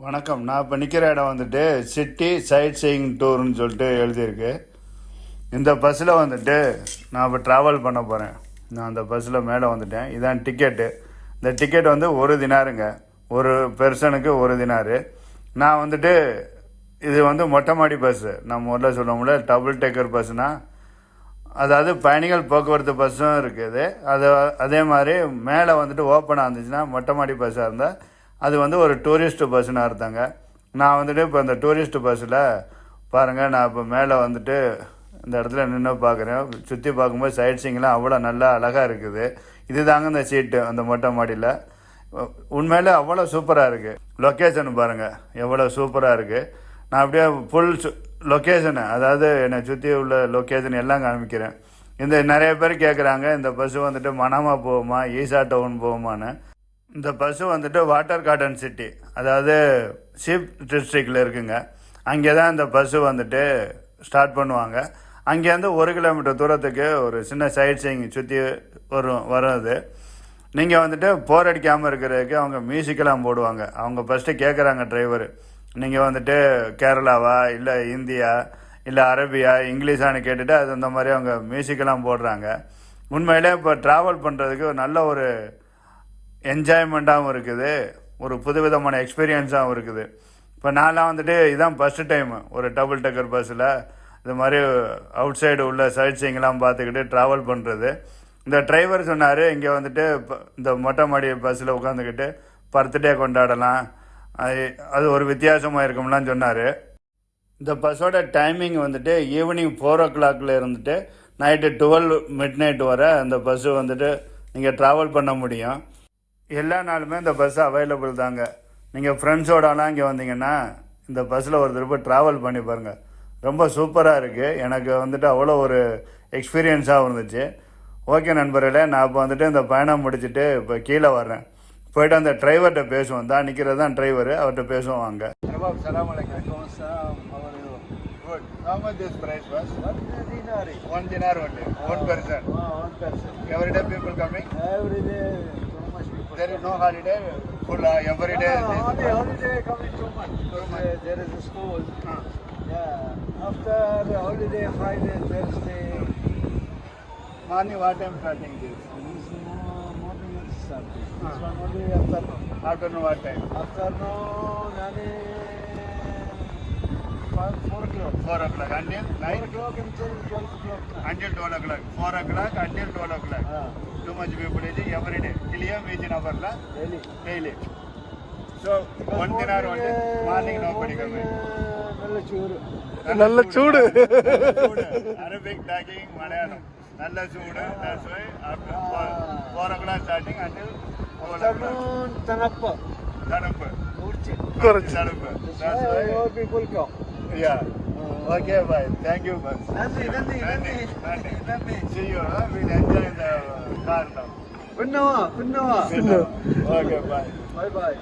வணக்கம். நான் இப்போ நிற்கிற இடம் வந்துட்டு சிட்டி சைட் சீயிங் டூர்னு சொல்லிட்டு எழுதியிருக்கு. இந்த பஸ்ஸில் வந்துட்டு நான் இப்போ ட்ராவல் பண்ண போகிறேன் நான் அந்த பஸ்ஸில் மேலே வந்துட்டேன். இதான் டிக்கெட்டு இந்த டிக்கெட் வந்து ஒரு தினாருங்க. ஒரு பெர்சனுக்கு ஒரு தினாரு. நான் வந்துட்டு இது வந்து மொட்டை மாடி பஸ்ஸு நான் முதல்ல முடியல டபுள் டேக்கர் பஸ்ஸுனால் அதாவது பயணிகள் போக்குவரத்து பஸ்ஸும் இருக்குது. அது அதே மாதிரி மேலே வந்துட்டு ஓப்பனாக இருந்துச்சுன்னா மொட்டை மாடி பஸ்ஸாக இருந்தால் அது வந்து ஒரு டூரிஸ்ட்டு பஸ்ஸுன்னு அர்த்தங்க. நான் வந்துட்டு இப்போ இந்த டூரிஸ்ட் பஸ்ஸில் பாருங்கள் நான் இப்போ மேலே வந்துட்டு இந்த இடத்துல நின்று பார்க்குறேன் சுற்றி பார்க்கும்போது சைட் சீங்கெலாம் அவ்வளோ நல்லா அழகாக இருக்குது. இது தாங்க இந்த சீட்டு அந்த மொட்டை மாடியில். உண்மையில் அவ்வளோ சூப்பராக இருக்குது லொக்கேஷன் பாருங்கள் எவ்வளோ சூப்பராக இருக்குது நான் அப்படியே ஃபுல் லொக்கேஷனு அதாவது என்னை சுற்றி உள்ள லொக்கேஷன் எல்லாம் காமிக்கிறேன். இந்த நிறைய பேர் கேட்குறாங்க இந்த பஸ்ஸு வந்துட்டு மணாமா போகுமா ஈசா டவுன் போகுமான்னு. இந்த பஸ்ஸு வந்துட்டு வாட்டர் கார்டன் சிட்டி அதாவது சீப் டிஸ்ட்ரிக்டில் இருக்குங்க. அங்கே தான் இந்த பஸ்ஸு வந்துட்டு ஸ்டார்ட் பண்ணுவாங்க. அங்கேருந்து ஒரு கிலோமீட்டர் தூரத்துக்கு ஒரு சின்ன சைட் சீங் சுற்றி வரும் வருது. நீங்கள் வந்துட்டு போர் அடிக்காமல் இருக்கிறதுக்கு அவங்க மியூசிக்கெல்லாம் போடுவாங்க. அவங்க ஃபஸ்ட்டு கேட்குறாங்க டிரைவர் நீங்கள் வந்துட்டு கேரளாவா இல்லை இந்தியா இல்லை அரபியா இங்கிலீஷான்னு கேட்டுட்டு அது அந்த மாதிரி அவங்க மியூசிக்கெல்லாம் போடுறாங்க. உண்மையிலே இப்போ ட்ராவல் பண்ணுறதுக்கு நல்ல ஒரு என்ஜாய்மெண்ட்டாகவும் இருக்குது. ஒரு புதுவிதமான எக்ஸ்பீரியன்ஸாகவும் இருக்குது. இப்போ நான்லாம் வந்துட்டு இதான் ஃபஸ்ட்டு டைமு ஒரு டபுள் டக்கர் பஸ்ஸில் இது மாதிரி அவுட் சைடு உள்ள சைட் சீங்கெல்லாம் பார்த்துக்கிட்டு ட்ராவல் பண்ணுறது இந்த டிரைவர் சொன்னார் இங்கே வந்துட்டு இந்த மொட்டை மாடி பஸ்ஸில் உட்காந்துக்கிட்டு பர்த்டே கொண்டாடலாம். அது அது ஒரு வித்தியாசமாக இருக்கும்லாம் சொன்னார். இந்த பஸ்ஸோட டைமிங் வந்துட்டு ஈவினிங் ஃபோர் ஓ கிளாக்ல இருந்துட்டு நைட்டு டுவெல் மிட் நைட் வர அந்த பஸ்ஸு வந்துட்டு நீங்கள் ட்ராவல் பண்ண முடியும். எல்லா நாளுமே இந்த பஸ் அவைலபிள் தாங்க. நீங்கள் ஃப்ரெண்ட்ஸோடலாம் இங்கே வந்தீங்கன்னா இந்த பஸ்ஸில் ஒரு திரும்ப ட்ராவல் பண்ணி பாருங்கள் ரொம்ப சூப்பராக இருக்குது எனக்கு வந்துட்டு அவ்வளோ ஒரு எக்ஸ்பீரியன்ஸாக இருந்துச்சு. ஓகே நண்பர்களே நான் இப்போ வந்துட்டு இந்த பயணம் முடிச்சுட்டு இப்போ கீழே வர்றேன். போயிட்டு அந்த டிரைவர்கிட்ட பேசுவோம் தான் நிற்கிறது தான் டிரைவர் அவர்கிட்ட பேசுவோம் வாங்க Shabab, salam alaikum. Alaikum assalam. How are you? Good. How much this price was? One dinari. One dinar only. One person. Ah, one person. Every day people coming? Every day, too much people. There is no holiday. Full uh, every day. Ah, this- holiday, holiday coming too much. Too much. There- There is a school. Ah. Yeah. After the holiday, Friday, Thursday, Morning what time starting this? this mo- morning it starts. Ah. This one only afternoon. Afternoon what time? Afternoon, yani, five, four o'clock. Four o'clock. Until Four night? o'clock until twelve o'clock. night. Until twelve o'clock. Four o'clock until twelve o'clock. Ah, Too much people is every day. Clear each in hour la daily. daily. So one dinar only. Morning nobody coming. நல்ல சூடு நல்ல சூடு. Arabic docking Malayalam நல்ல சூடு why after four, four o'clock starting until തണുപ്പ് തണുപ്പ് കുറച്ച് തണുപ്പ് okay bye thank you bus പിന്നെ പിന്നെ ഓക്കെ ബൈ ബൈ ബൈ